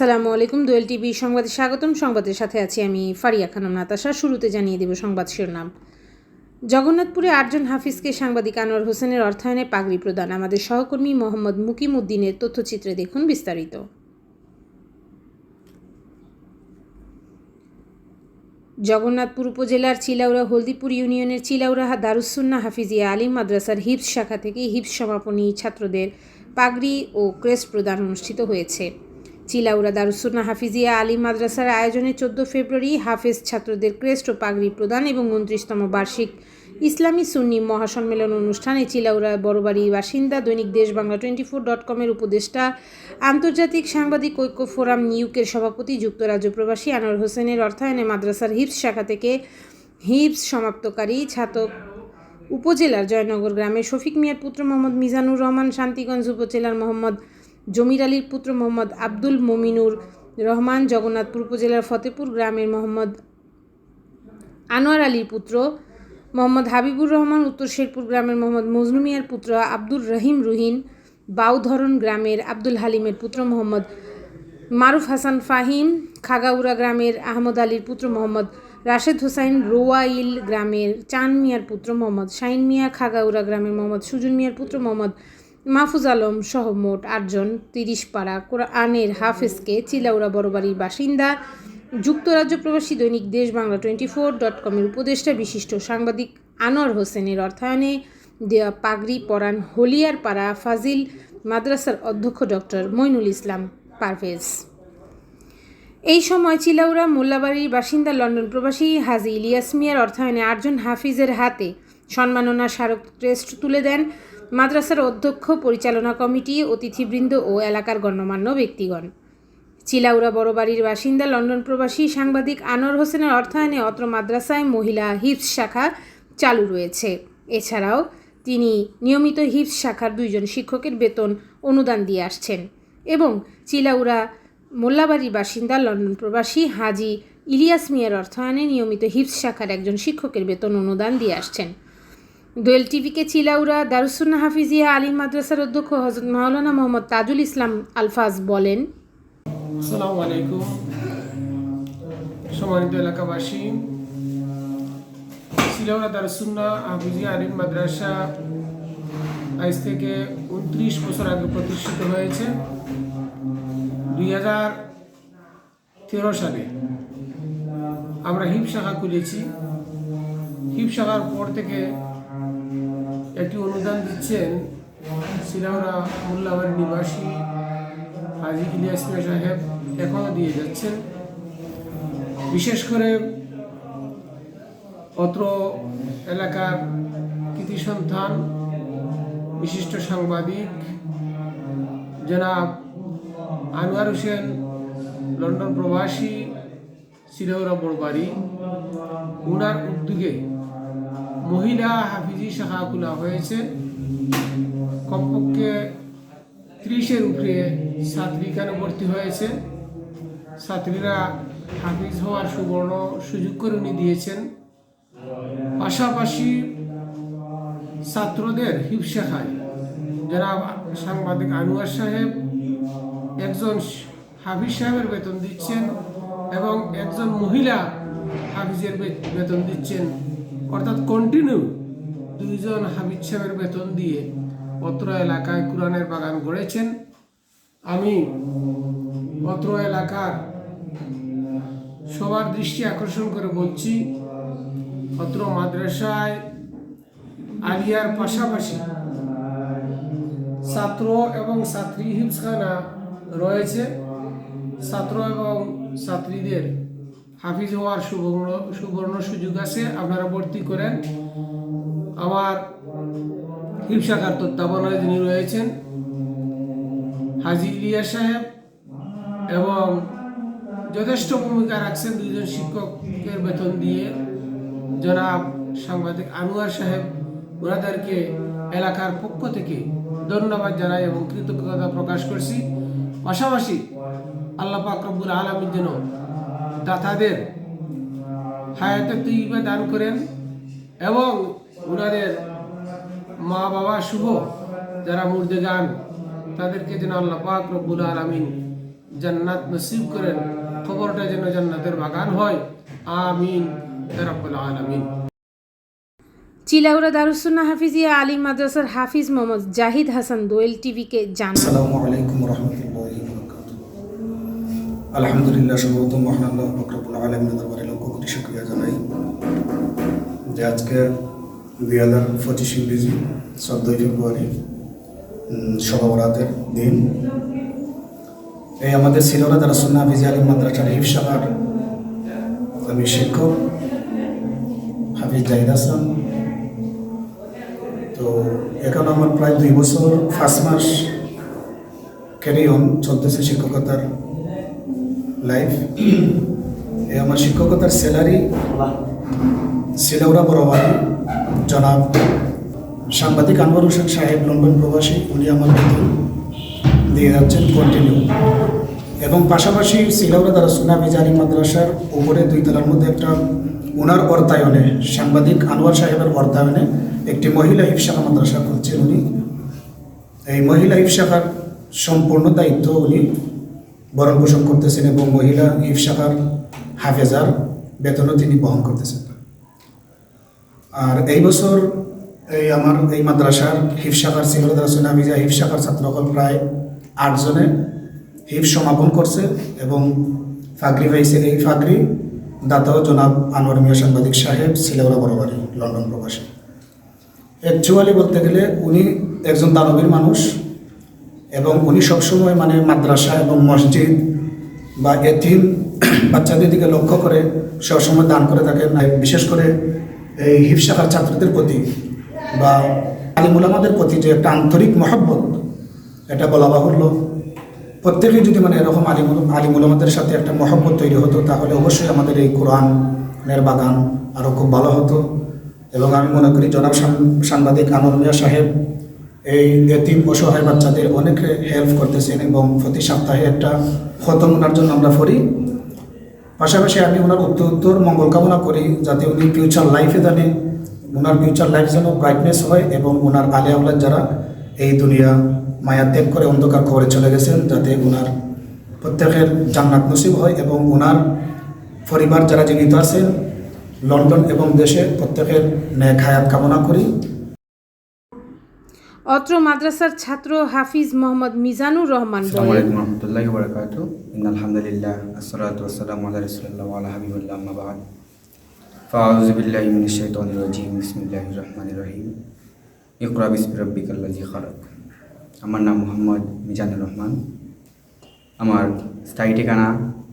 আসসালামু আলাইকুম, দোয়েল টিভি সংবাদে স্বাগতম। সংবাদের সাথে আছি আমি ফারিয়া খানম নাতাশা। শুরুতে জানিয়ে দেব সংবাদ শিরোনাম। জগন্নাথপুরে আটজন হাফিজকে সাংবাদিক আনোয়ার হোসেনের অর্থায়নে পাগড়ি প্রদান। আমাদের সহকর্মী মোহাম্মদ মুকিম উদ্দিনের তথ্যচিত্রে দেখুন বিস্তারিত। জগন্নাথপুর উপজেলার চিলাউড়া হলদিপুর ইউনিয়নের চিলাউড়া দারুসুন্না হাফিজিয়া আলিম মাদ্রাসার হিপস শাখা থেকে হিপস সমাপনী ছাত্রদের পাগড়ি ও ক্রেস্ট প্রদান অনুষ্ঠিত হয়েছে। চিলাউড়া দারুসুন্না হাফিজিয়া আলী মাদ্রাসার আয়োজনে চোদ্দ ফেব্রুয়ারি হাফেজ ছাত্রদের ক্রেস্ট ও পাগড়ি প্রদান এবং উনত্রিশতম বার্ষিক ইসলামী সুন্নি মহাসম্মেলন অনুষ্ঠানে চিলাউড়া বড়বাড়ির বাসিন্দা দৈনিক দেশ বাংলা টোয়েন্টি ফোর ডট কমের উপদেষ্টা, আন্তর্জাতিক সাংবাদিক ঐক্য ফোরাম নিউকের সভাপতি, যুক্তরাজ্য প্রবাসী আনোয়ার হোসেনের অর্থায়নে মাদ্রাসার হিপস শাখা থেকে হিপস সমাপ্তকারী ছাতক উপজেলার জয়নগর গ্রামের শফিক মিয়ার পুত্র মোহাম্মদ মিজানুর রহমান, শান্তিগঞ্জ উপজেলার মোহাম্মদ জমির আলীর পুত্র মোহাম্মদ আব্দুল মমিনুর রহমান জগন্নাথপুর উপজেলার ফতেপুর গ্রামের মোহাম্মদ আনোয়ার আলীর পুত্র মোহাম্মদ হাবিবুর রহমান, উত্তর শেরপুর গ্রামের মোহাম্মদ মজনু মিয়ার পুত্র আব্দুর রহিম রুহিন বাউধরন গ্রামের আব্দুল হালিমের পুত্র মোহাম্মদ মারুফ হাসান ফাহিম, খাগাউড়া গ্রামের আহমদ আলীর পুত্র মোহাম্মদ রাশেদ হোসাইন, রোয়াইল গ্রামের চান মিয়ার পুত্র মোহাম্মদ শাইন মিয়া, খাগাউড়া গ্রামের মোহাম্মদ সুজন মিয়ার পুত্র মোহাম্মদ মাহফুজ আলম সহ মোট আটজন তিরিশ পাড়া কোরআনের হাফেজকে চিলাউড়া বড়বাড়ির বাসিন্দা, যুক্তরাজ্য প্রবাসী দৈনিক দেশ বাংলা টোয়েন্টি ফোর ডট কমের উপদেষ্টা বিশিষ্ট সাংবাদিক আনোয়ার হোসেনের অর্থায়নে দেওয়া পাগড়ি পরান হলিয়ার পাড়া ফাজিল মাদ্রাসার অধ্যক্ষ ডক্টর মইনুল ইসলাম পারভেজ। এই সময় চিলাউড়া মোল্লাবাড়ির বাসিন্দা লন্ডন প্রবাসী হাজি ইলিয়াস মিয়ার অর্থায়নে আটজন হাফিজের হাতে সম্মাননা স্মারক ক্রেস্ট তুলে দেন মাদ্রাসার অধ্যক্ষ, পরিচালনা কমিটি, অতিথিবৃন্দ ও এলাকার গণ্যমান্য ব্যক্তিগণ। চিলাউড়া বড়বাড়ির বাসিন্দা, লন্ডন প্রবাসী সাংবাদিক আনোয়ার হোসেনের অর্থায়নে অত্র মাদ্রাসায় মহিলা হিপস শাখা চালু রয়েছে। এছাড়াও তিনি নিয়মিত হিপস শাখার দুইজন শিক্ষকের বেতন অনুদান দিয়ে আসছেন এবং চিলাউড়া মোল্লাবাড়ির বাসিন্দা, লন্ডন প্রবাসী হাজি ইলিয়াস মিয়ার অর্থায়নে নিয়মিত হিপস শাখার একজন শিক্ষকের বেতন অনুদান দিয়ে আসছেন। দোয়েল টিভিকে চিলাউড়া দারুসুন্না হাফিজিয়া আলী মাদ্রাসার অধ্যক্ষ হজরত মাওলানা মোহাম্মদ তাজুল ইসলাম আলফাজ বলেন। আসসালামু আলাইকুম। সম্মানিত এলাকাবাসী শিলাউড়া দারুসুন্না হাফিজি আলিম মাদ্রাসা আজ থেকে উনত্রিশ বছর আগে প্রতিষ্ঠিত হয়েছে। দুই হাজার তেরো সালে আমরা হিপ শাখা খুলেছি। হিপ শাখার পর থেকে একটি অনুদান দিচ্ছেন শিলাউড়া মোল্লাবাড়ি নিবাসী হাজি ইলিয়াস সাহেব, এখনও দিয়ে যাচ্ছেন। বিশেষ করে অত্র এলাকার কৃতি সন্তান বিশিষ্ট সাংবাদিক, জনাব আনোয়ার হোসেন, লন্ডন প্রবাসী সিরাউরা বড়বাড়ি, উনার উদ্যোগে মহিলা হাফিজি শাখা খোলা হয়েছে। কমপক্ষে ত্রিশের উপরে ছাত্রী এখানে ভর্তি হয়েছে। ছাত্রীরা হাফিজ হওয়ার সুবর্ণ সুযোগ করে উনি দিয়েছেন। পাশাপাশি ছাত্রদের হিপ শেখায় যারা সাংবাদিক আনোয়ার সাহেব একজন হাফিজ সাহেবের বেতন দিচ্ছেন এবং একজন মহিলা হাফিজের বেতন দিচ্ছেন। অর্থাৎ কন্টিনিউ দুইজন হাফিজ সাহেবের বেতন দিয়ে অত্র এলাকায় কোরআনের বাগান গড়েছেন। আমি অত্র এলাকার সবার দৃষ্টি আকর্ষণ করে বলছি, অত্র মাদ্রাসায় আলিয়ার পাশাপাশি ছাত্র এবং ছাত্রী হিমসখানা রয়েছে। ছাত্র এবং ছাত্রীদের হাফিজ হওয়ার সুবর্ণ সুবর্ণ সুযোগ আছে, আপনারা ভর্তি করেন। আমার হিমসাখার তত্ত্বাবধানে যিনি রয়েছেন, হাজি ইলিয়াস সাহেব এবং যথেষ্ট ভূমিকা রাখছেন দুজন শিক্ষকের বেতন দিয়ে। জনাব সাংবাদিক আনোয়ার সাহেব ওনাদেরকে এলাকার পক্ষ থেকে ধন্যবাদ জানাই এবং কৃতজ্ঞতা প্রকাশ করছি। পাশাপাশি আল্লাহ পাক আলমীর যেন দাতাদের হায়াতে তৈবা দান করেন এবং ওনাদের মা বাবা শুভ যারা মুর্দে গান তাদেরকে যেন আল্লাহ পাক রব্বুল আলমিন জান্নাত নসিব করেন। খবরটা যেন জান্নাতের বাগান হয়। আমিন। রাব্বাল আলামিন। চিলাউড়া দারুসুন্না হাফিজিয়া আলী মাদ্রাসার হাফিজ মোহাম্মদ জাহিদ হাসান দোয়েল টিভিকে জানান। আসসালামু আলাইকুম রহমতুল্লাহি। আলহামদুলিল্লাহ সর্বত মহান আল্লাহ ফকরবুল দরবারে লক্ষ কোটি শুক্রিয়া জানাই যে আজকে দুই হাজার পঁচিশ ইংরেজি চোদ্দোই ফেব্রুয়ারি সভাবরাতের দিন। এই আমাদের সিলোরা দ্বারা সুন্না হাফিজি আলী মাদ্রাসার হিফ শাখার আমি শিক্ষক হাফিজ জাহিদ হাসান। তো এখন আমার প্রায় দুই বছর ফার্স্ট মাস ক্যারি অন চলতেছে শিক্ষকতার লাইফ এই আমার শিক্ষকতার স্যালারি সিলাউরা বড়বাড়ি জনাব সাংবাদিক আনোয়ার হোসেন সাহেব, লন্ডন প্রবাসী, উনি আমার বেতন দিয়ে যাচ্ছেন কন্টিনিউ এবং পাশাপাশি সিলাউরা দ্বারা সুনা বিজারি মাদ্রাসার উপরে দুই তলার মধ্যে একটা ওনার অর্থায়নে, সাংবাদিক আনোয়ার সাহেবের অর্থায়নে একটি মহিলা হিফশাখা মাদ্রাসা করছেন উনি। এই মহিলা হিফশাখার সম্পূর্ণ দায়িত্ব উনি বরণ পোষণ করতেছেন এবং মহিলা হিফশাখার হাফেজার বেতনও তিনি বহন করতেছেন। আর এই বছর এই আমার এই মাদ্রাসার হিফ শাখার সিংহদারা সুনামিজা হিফ শাখার ছাত্রকল প্রায় আটজনে হিফ সমাপন করছে এবং ফাগরি পাইছে এই ফাগরি দাতাও জনাব আনোয়ার মিয়া সাংবাদিক সাহেব সিলেউরা বড়বাড়ি, লন্ডন প্রবাসী। অ্যাকচুয়ালি বলতে গেলে উনি একজন দানবীর মানুষ। এবং উনি সবসময় মানে মাদ্রাসা এবং মসজিদ বা এথিম বাচ্চাদের দিকে লক্ষ্য করে সবসময় দান করে থাকেন। বিশেষ করে এই হিফশাখার ছাত্রদের প্রতি বা আলিমুলামাদের প্রতি যে একটা আন্তরিক মহব্বত, এটা বলা বাহুল্য। প্রত্যেকেই যদি মানে এরকম আলিমুল আলিমুলামাদের সাথে একটা মহব্বত তৈরি হতো, তাহলে অবশ্যই আমাদের এই কোরআনের বাগান আরও খুব ভালো হতো। এবং আমি মনে করি জনাব সাংবাদিক আনন্দ মিয়া সাহেব এই এতিম অসহায় বাচ্চাদের অনেক হেল্প করতেছেন এবং প্রতি সপ্তাহে একটা খতম ওনার জন্য আমরা পড়ি। পাশাপাশি আমি ওনার উত্তর মঙ্গল কামনা করি যাতে উনি ফিউচার লাইফে জানে ওনার ফিউচার লাইফ যেন ব্রাইটনেস হয় এবং ওনার আলে আওলাদ যারা এই দুনিয়া মায়া ত্যাগ করে অন্ধকার খবরে চলে গেছেন যাতে ওনার প্রত্যেকের জান্নাত নসিব হয় এবং ওনার পরিবার যারা জীবিত আছেন, লন্ডন এবং দেশে প্রত্যেকের ন্যায় খায়াত কামনা করি। অত্র মাদ্রাসার ছাত্র হাফিজ মোহাম্মদ মিজানুর রহমান আসসালামু আলাইকুম রহমতুল্লাহি ওবরাকাত ইন আলহামদুলিল্লাহ আসসালাতু ওয়াসসালামু আলা রাসূলিল্লাহ ওয়া আলা হাবিবিল্লাহ, আম্মা বা'দ। ফাআউযু বিল্লাহি মিনাশ শাইতানির বিসমিল্লাহির রহমানির রহিম। ইকরা বিসমি খালাক। আমার নাম মোহাম্মদ মিজানুর রহমান। আমার স্থায়ী ঠিকানা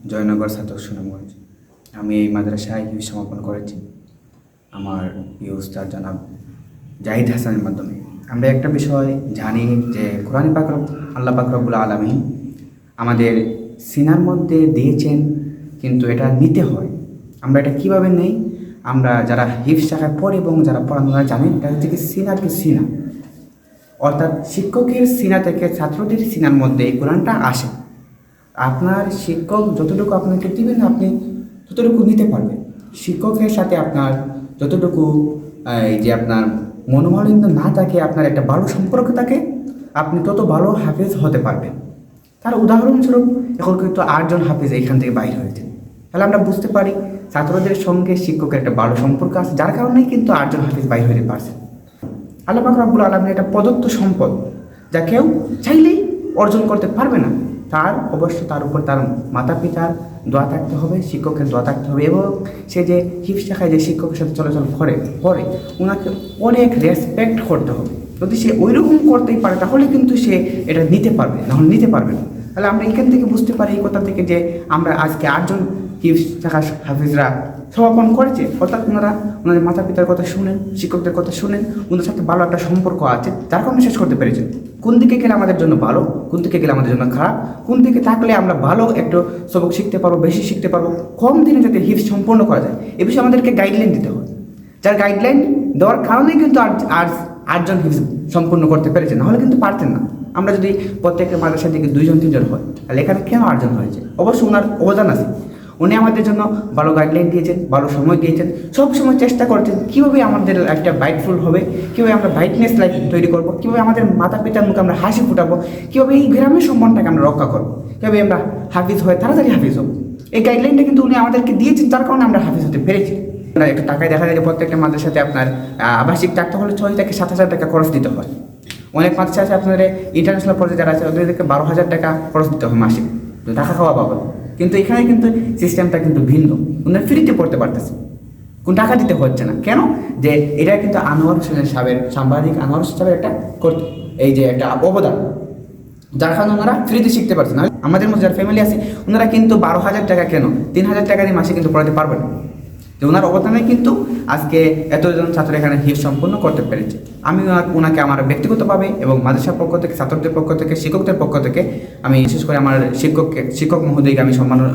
জয়নগর সাতক সুনামগঞ্জ। আমি এই মাদ্রাসায় সমাপন করেছি। আমার প্রিয় উস্তাদ জনাব জাহিদ হাসানের মাধ্যমে। আমরা একটা বিষয় জানি যে কোরআন পাক আল্লাহ পাক রব্বুল আলমী আমাদের সিনার মধ্যে দিয়েছেন, কিন্তু এটা নিতে হয়। আমরা এটা কীভাবে নেই? আমরা যারা হিফ শাখায় পড়ে এবং যারা পড়ানো জানেন, এটা হচ্ছে কি সিনা কি সিনা? অর্থাৎ শিক্ষকের সিনা থেকে ছাত্রদের সিনার মধ্যে এই কোরআনটা আসে। আপনার শিক্ষক যতটুকু আপনাকে দিবেন, আপনি ততটুকু নিতে পারবেন। শিক্ষকের সাথে আপনার যতটুকু, এই যে আপনার মনোমালিন্য না থাকে, আপনার একটা ভালো সম্পর্ক থাকে, আপনি তত ভালো হাফেজ হতে পারবেন। তার উদাহরণস্বরূপ এখন কিন্তু আটজন হাফেজ এইখান থেকে বাইর হয়েছে। তাহলে আমরা বুঝতে পারি, ছাত্রদের সঙ্গে শিক্ষকের একটা ভালো সম্পর্ক আছে, যার কারণেই কিন্তু আটজন হাফেজ বাইর হতে পারছে। আল্লাহ রাব্বুল আলমীর একটা প্রদত্ত সম্পদ যা কেউ চাইলেই অর্জন করতে পারবে না। তার, অবশ্য তার উপর তার মাতা পিতার দোয়া থাকতে হবে, শিক্ষকের দোয়া থাকতে হবে এবং সে যে হিপ শাখায় যে শিক্ষকের সাথে চলাচল করে পরে ওনাকে অনেক রেসপেক্ট করতে হবে। যদি সে ওই রকম করতেই পারে, তাহলে কিন্তু সে এটা নিতে পারবে, নাহলে নিতে পারবে না। তাহলে আমরা এখান থেকে বুঝতে পারি এই কথা থেকে যে আমরা আজকে আটজন হিপ শাখা হাফিজরা সমাপন করেছে। অর্থাৎ ওনারা, ওনাদের মাতা পিতার কথা শুনেন, শিক্ষকদের কথা শুনেন, ওনাদের সাথে ভালো একটা সম্পর্ক আছে যার কারণে শেষ করতে পেরেছেন। কোন দিকে গেলে আমাদের জন্য ভালো, কোন দিকে গেলে আমাদের জন্য খারাপ, কোন দিকে থাকলে আমরা ভালো একটু সবক শিখতে পারব, বেশি শিখতে পারব, কম দিনে যাতে হিপস সম্পূর্ণ করা যায়, এ বিষয়ে আমাদেরকে গাইডলাইন দিতে হবে। যার গাইডলাইন দেওয়ার কারণেই কিন্তু আর আজ আটজন হিপস সম্পূর্ণ করতে পেরেছে, নাহলে কিন্তু পারতেন না। আমরা যদি প্রত্যেকটা মাদ্রাসা থেকে দুইজন, তিনজন হয়, তাহলে এখানে কেন আটজন হয়েছে? অবশ্য ওনার অবদান আছে। উনি আমাদের জন্য ভালো গাইডলাইন দিয়েছেন, ভালো সময় দিয়েছেন। সব সময় চেষ্টা করছেন কীভাবে আমাদের একটা বাইটফুল হবে, কীভাবে আমরা ব্রাইটনেস লাইফ তৈরি করব, কীভাবে আমাদের মাতা পিতার মুখে আমরা হাসি ফুটাবো, কীভাবে এই গ্রামের সম্মানটাকে আমরা রক্ষা করব, কীভাবে আমরা হাফিজ হয়ে তাড়াতাড়ি হাফিজ হব। এই গাইডলাইনটা কিন্তু উনি আমাদেরকে দিয়েছেন, তার কারণে আমরা হাফিজ হতে পেরেছি। একটু টাকায় দেখা যায় যে প্রত্যেকটা মাদ্রাসাতে আপনার আবাসিক থাকতে হলে ছয় থেকে সাত হাজার টাকা খরচ দিতে হয়। অনেক মাদ্রাসা আছে আপনাদের ইন্টারন্যাশনাল পর্যায়ে যারা আছে, ওদেরকে বারো হাজার টাকা খরচ দিতে হয় মাসিক। টাকা খাওয়া পাবে কিন্তু এখানে কিন্তু সিস্টেমটা কিন্তু ভিন্ন। ওনারা ফ্রিতে পড়তে পারতেছে। কোন টাকা দিতে হচ্ছে না। কেন? যে এটা কিন্তু আনোয়ার হোসেনের সাহেবের, সাংবাদিক আনোয়ার হোসেন সাহেবের একটা এই যে একটা অবদান। যার কারণে ওনারা ফ্রিতে শিখতে পারছে। না আমাদের মধ্যে যারা ফ্যামিলি আছে ওনারা কিন্তু বারো হাজার টাকা কেন? তিন হাজার টাকা দিয়ে মাসে কিন্তু পড়াতে পারবেন না। তো ওনার অবদানে কিন্তু আজকে এতজন ছাত্র এখানে হিপ সম্পূর্ণ করতে পেরেছে। আমি ওনা- ওনাকে আমার ব্যক্তিগতভাবে এবং মাদ্রাসার পক্ষ থেকে, ছাত্রদের পক্ষ থেকে, শিক্ষকদের পক্ষ থেকে আমি বিশেষ করে আমার শিক্ষককে শিক্ষক মহোদয়কে আমি সম্মান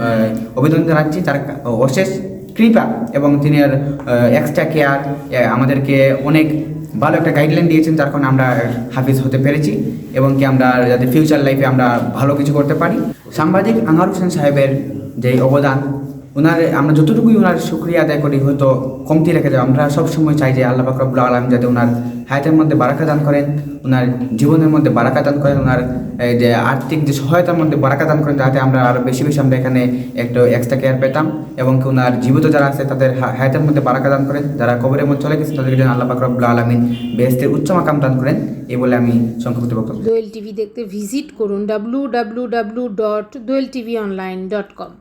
অভিনন্দন জানাচ্ছি। তার অশেষ কৃপা এবং তিনি আর এক্সট্রা কেয়ার আমাদেরকে অনেক ভালো একটা গাইডলাইন দিয়েছেন, যার কারণে আমরা হাফিজ হতে পেরেছি এবং কি আমরা যাতে ফিউচার লাইফে আমরা ভালো কিছু করতে পারি। সাংবাদিক আনোয়ার হোসেন সাহেবের যে অবদান ওনার আমরা যতটুকুই ওনার শুক্রিয়া আদায় করি, হয়তো কমতি রেখে দেয় আমরা সবসময় চাই যে আল্লাহ ফাকরুল্লাহ আলম যাতে ওনার হায়াতের মধ্যে বারাকা দান করেন, ওনার জীবনের মধ্যে বারাকা দান করেন, ওনার এই যে আর্থিক যে সহায়তার মধ্যে বারাকা দান করেন, যাতে আমরা আরও বেশি বেশি আমরা এখানে একটু এক্সট্রা কেয়ার পেতাম এবং কি ওনার জীবিত যারা আছে, তাদের হায়াতের মধ্যে বারাকা দান করেন, যারা কবরের মধ্যে চলে গেছে, তাদেরকে যেন আল্লাহ ফাকরুল্লাহ আলমিন বেহেস্তের উচ্চ মাকাম দান করেন, এই বলে আমি সংক্ষিপ্ত বক্তব্য দোয়েল টিভি দেখতে ভিজিট করুন W W W dot Doyel TV online dot com